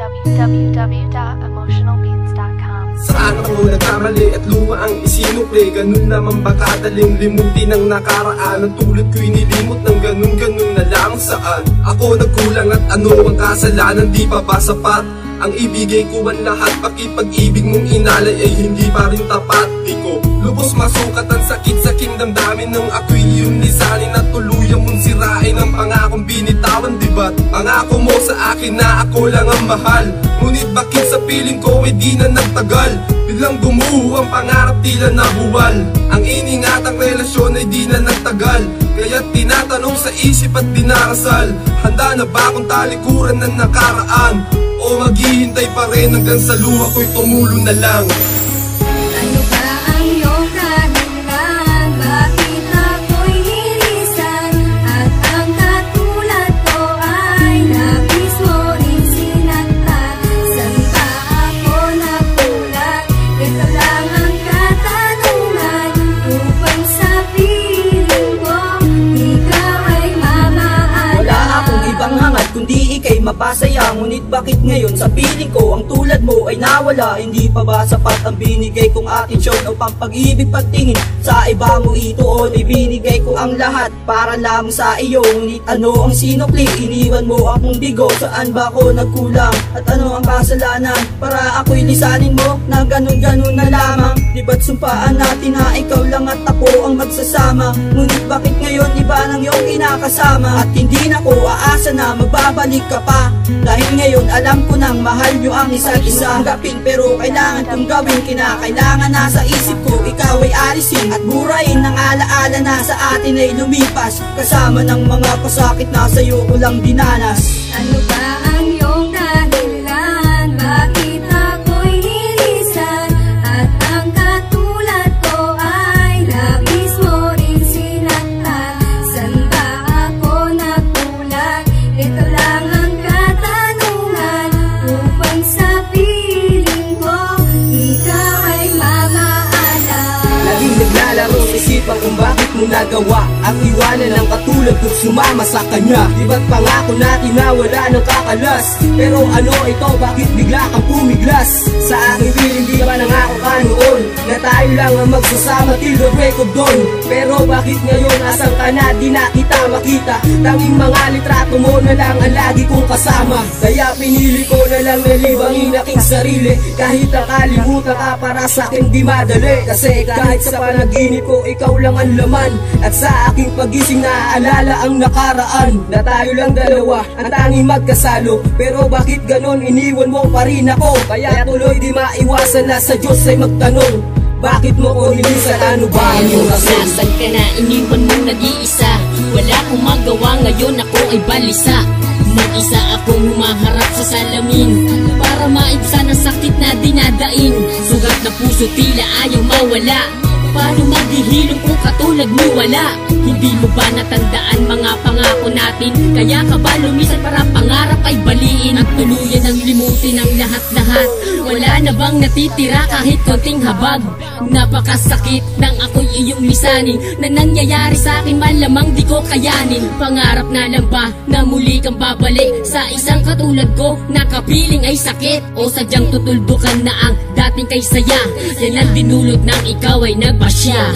Www.emotionalbeats.com. Saan ako nagkamali at luma ang isinukli Ganun naman ba kadaling limutin ang nakaraan? Ang tulad ko'y nilimot ng ganun-ganun na lang saan? Ako nagkulang at ano ang kasalanan? Di pa ba sapat? Ang ibigay ko man lahat Pakipag-ibig mong inalay ay hindi pa rin tapat. Di ko lubos masukat ang sakit sa damdamin Nung ako'y iyong lisanin at tuluyang mong sirain Ang pangakong binitawan diba't Pangako mo akin na ako lang ang mahal. Ngunit bakit sa piling ko ay di na nagtagal? Biglang gumuho ang pangarap tila nabuwal. Ang iningatang relasyon ay di na nagtagal. Kaya tinatanong sa isip at dinarasal Handa na ba akong talikuran ng nakaraan? O maghihintay pa rin hanggang sa luha ko'y tumulo na lang ikay mapasaya Ngunit bakit ngayon sa piling ko ang tulad mo ay nawala? Hindi pa ba sapat ang binigay kong atensyon o pampag-ibig pagtingin Sa iba mo? Ito o ibinigay ko ang lahat para lamang sa iyo. Ngunit ano ang sinukli, iniwan mo akong bigo. Saan ba ako nagkulang? At ano ang kasalanan? Para ako'y lisanin mo na ganun-ganun na lamang. Di ba't sumpaan natin na ikaw lang at ako ang magsasama? Ngunit bakit ngayon iba ng iyong kinakasama? At hindi na ko aasa na magbabalik ka pa Dahil ngayon alam ko nang mahal nyo ang isa't isa. Tanggapin pero kailangan kong gawin Kinakailangan na sa isip ko. Ikaw ay alisin At burahin ng alaala na sa atin ay lumipas. Kasama ng mga pasakit na sa'yo ko lang dinanas Ano ba ang kung bakit mo nagawa Ang iwanan ng katulad ko't sumama sa kanya. Di pangako natin na wala nang kakalas. Pero ano ito, bakit bigla kang pumiglas? Sa aking feeling di ba nangako ka noon? Na tayo lang ang magsasama till the break of dawn. Pero bakit ngayon asan ka na di na kita makita. Tanging mga litrato mo na lang ang lagi kong kasama. Kaya pinili ko na lang na libangin aking sarili. Kahit nakalimutan ka para sa akin di madali. Kasi kahit sa panaginip ko ikaw lang ang laman. At sa aking pagising naaalala ang nakaraan. Na tayo lang dalawa ang tanging magkasalo. Pero bakit ganon? Iniwan mo pa rin ako. Kaya tuloy di maiwasan na sa Diyos ay magtanong bakit mo ko hinisan ano ba ang? Nasaan ka na, iniwan mo nag-iisa. Wala akong magawa, ngayon ako ay balisa. Mag-isa akong humaharap sa salamin. Para maibsan ang sakit na dinadain. Sugat na puso tila ayaw mawala Paano maghihilom kung katulad mo wala? Hindi mo ba natandaan mga pangako natin? Kaya ka ba lumisan para pangarap ay baliin? At tuluyan ang limutin ang lahat-lahat Wala na bang natitira kahit konting habag? Napakasakit nang ako'y iyong lisanin Na nangyayari sa akin malamang di ko kayanin Pangarap na lang ba na muli kang babalik Sa isang katulad ko na kapiling ay sakit O sadyang tutuldukan na ang dating kay Yan ang dinulot ng ikaw ay nagpasya